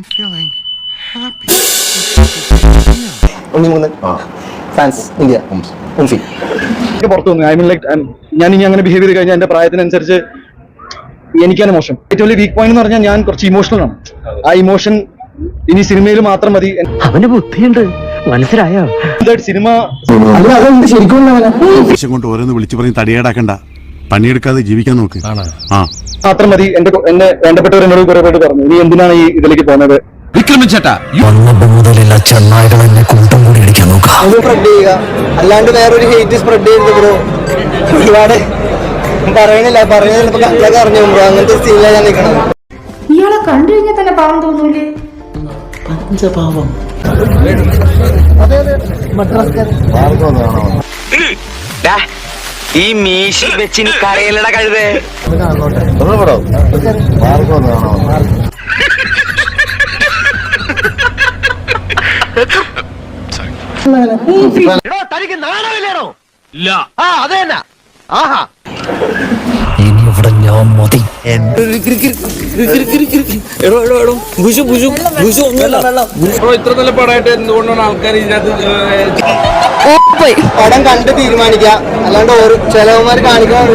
I'm feeling happy. ഉണ്ണിമൂന്ന് fans India ഉംഫി പുറത്തു ഐ മീൻ ലൈക്ക് ഞാൻ ഇനി അങ്ങനെ ബിഹേവ് ചെയ്ത് കഴിഞ്ഞാൽ എന്റെ പ്രായത്തിനനുസരിച്ച് എനിക്കാണ് മോശം ഏറ്റവും വലിയ വീക്ക് പോയിന്റ് എന്ന് പറഞ്ഞാൽ ഞാൻ കുറച്ച് ഇമോഷണൽ ആണ് ആ ഇമോഷൻ ഇനി സിനിമയിൽ മാത്രം മതി അവന് ബുദ്ധിയുണ്ട് മനസ്സിലായോ സിനിമ ശരിക്കും കൊണ്ട് ഓരോന്ന് വിളിച്ചു പറഞ്ഞ് തടിയേടാക്കണ്ട പണിയെടുക്കാതെ ജീവിക്കാൻ നോക്ക് ആ മാത്രം മതി. എന്റെ എന്നെ വേണ്ടപ്പെട്ടവർ എന്നോട് കുറെ പേര് പറഞ്ഞു. നീ എന്തിനാണ് ഈ ഇതിലേക്ക് പോകുന്നത്? വിക്രമിച്ചേട്ടാ വന്നപ്പോ മുതലുള്ള ചെന്നായികൾ എന്നെ കൂട്ടം കൂടി അടിക്കാൻ നോക്കാം അത് സ്പ്രെഡ് ചെയ്യുക. അല്ലാണ്ട് വേറൊരു ഹേറ്റ് സ്പ്രെഡ് ചെയ്യരുത് ബ്രോ ഒരുപാട് പറയണില്ല. പറയുന്നത് ചിലപ്പോ കണ്ടൊക്കെ അറിഞ്ഞു ബ്രോ അങ്ങനത്തെ സീനിലാണ് ഞാൻ നിൽക്കണത് ഇയാളെ കണ്ടു കഴിഞ്ഞാൽ തന്നെ പാവം തോന്നൂലേ? പഞ്ചപാവം ഈ മീശി വെച്ച് കരയിലട കഴുതേ. തനിക്ക് നാണമില്ലേണോ ഇല്ല. ആ അത് തന്നെ ആഹാ. ഇനി ഇവിടെ ഞാൻ മതി. ഇത്ര നല്ല പടമായിട്ട് എന്തുകൊണ്ടാണ് ആൾക്കാർ ഇതിനകത്ത് പടം കണ്ട് തീരുമാനിക്കുക അല്ലാണ്ട് ചിലവന്മാർ കാണിക്കാൻ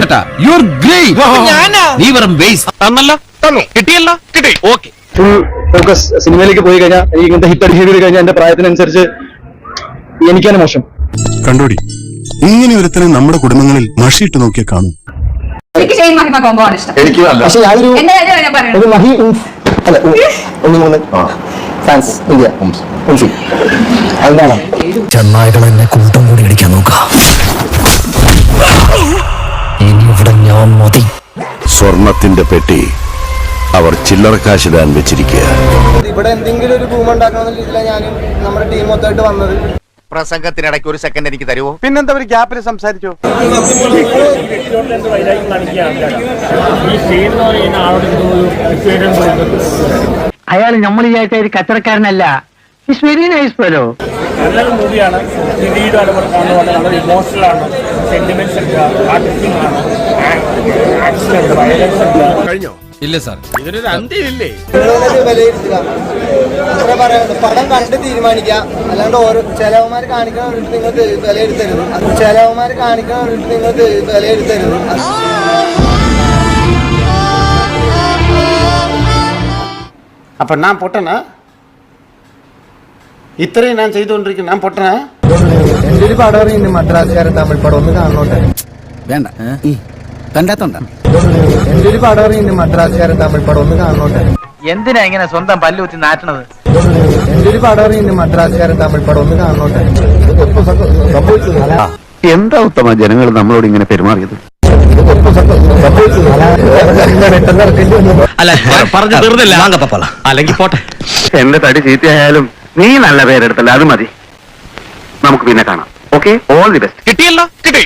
കിട്ടിയല്ലോ? കിട്ടി. ഓക്കെ ഫുൾ ഫോക്കസ് സിനിമയിലേക്ക് പോയി കഴിഞ്ഞാൽ എനിക്ക് ഇങ്ങനത്തെ ഹിറ്റ് അടിച്ചു കഴിഞ്ഞാൽ എന്റെ പ്രായത്തിനനുസരിച്ച് എനിക്കാണ് മോശം. കണ്ടോടി ഇങ്ങനെ ഒരുത്തനെ നമ്മുടെ കുടുംബങ്ങളിൽ മഷിയിട്ട് നോക്കിയാൽ കാണും. എനിക്ക് ഷെയ്ൻ മഹിമ കോമ്പോ ആണ് ഇഷ്ടം. പക്ഷെ ഞാനൊരു എന്റെ കാര്യമാണ് ഞാൻ പറയുന്നത് ഒരു മഹി ഉംഫ് അല്ല ഉ- ഉണ്ണിമൂന്ന് ഫാൻസ് ഇന്ത്യ. ഉംഫി അതിനാണ് ചെന്നായികൾ എന്നെ കൂട്ടം കൂടി അടിക്കാൻ നോക്കാം. ഇനി ഇവിടെ ഞാൻ മതി. സ്വർണത്തിന്റെ പെട്ടി അവർ ചില്ലറക്കാശിടാൻ വെച്ചിരിക്കുക ഇവിടെ എന്തെങ്കിലും ഒരു ഭൂമി ഉണ്ടാക്കണമെന്ന രീതിയിലാണ് ഞാനും നമ്മുടെ ടീം മൊത്തമായിട്ട് വന്നത്. പ്രസംഗത്തിനിടയ്ക്ക് ഒരു സെക്കൻഡ് എനിക്ക് തരുമോ പിന്നെന്താ ഒരു ഗ്യാപ്പിൽ സംസാരിച്ചോ? അയാൾ നമ്മൾ വിചാരിച്ച ഒരു കച്ചറക്കാരനല്ല ഇറ്റ്സ് വെരി നൈസ് ഫെലോ നല്ലൊരു മൂവിയാണ് ത്രീഡിയുടെ അതുപോലെ കാണുന്നത് വളരെ ഇമോഷണൽ ആണ്. സെന്റിമെന്റ്സ് ഉണ്ട് ആർട്ടിസ്റ്റിംഗ് ആണ്. ആക്ഷൻ ഉണ്ട്. വയലൻസ് ഉണ്ട്. ഇല്ല സാർ ഇതിനൊരു അന്ത്യമില്ലേ? പടം കണ്ട് തീരുമാനിക്കുക. അല്ലാണ്ട് ഓരോ ചിലവന്മാർ കാണിക്കാൻ വേണ്ടിട്ട് നിങ്ങൾ വിലയിരുത്തരുത് ചിലവന്മാർ കാണിക്കാൻ വേണ്ടിട്ട് നിങ്ങൾ വിലയിരുത്തരുത് അപ്പൊ ഞാൻ പൊട്ടനാ? ഇത്രയും ഞാൻ ചെയ്തുകൊണ്ടിരിക്കുന്നു ഞാൻ പൊട്ടനാ? എന്റെ ഒരു പടം അറിയുന്നു? മദ്രാസുകാരൻ തമിഴ് പടം ഒന്ന് കാണണോട്ടെ? വേണ്ട. കണ്ടാത്തോണ്ട. എന്റെ ഒരു പടം അറിയുന്നു? മദ്രാസുകാരൻ തമിഴ് പടം ഒന്ന് കാണണോട്ടെ? എന്തിനാ ഇങ്ങനെ സ്വന്തം പല്ലുകുത്തി നാട്ടണത് എന്റെ ഒരു പടം അറിയുന്നുണ്ട് മദ്രാസുകാരൻ തമിഴ് പടം? ഒന്ന് കാണണോട്ടെ? എന്താ ഉത്തമ ജനങ്ങൾ നമ്മളോട് ഇങ്ങനെ പെരുമാറിയത്? അല്ല പറഞ്ഞു തീർന്നില്ല. അല്ലെങ്കിൽ പോട്ടെ. എന്റെ തടി ചീത്തയായാലും നീ നല്ല പേരെടുത്തല്ല അത് മതി. നമുക്ക് പിന്നെ കാണാം. ഓക്കെ ഓൾ ദി ബെസ്റ്റ് കിട്ടിയല്ലോ? കിട്ടി.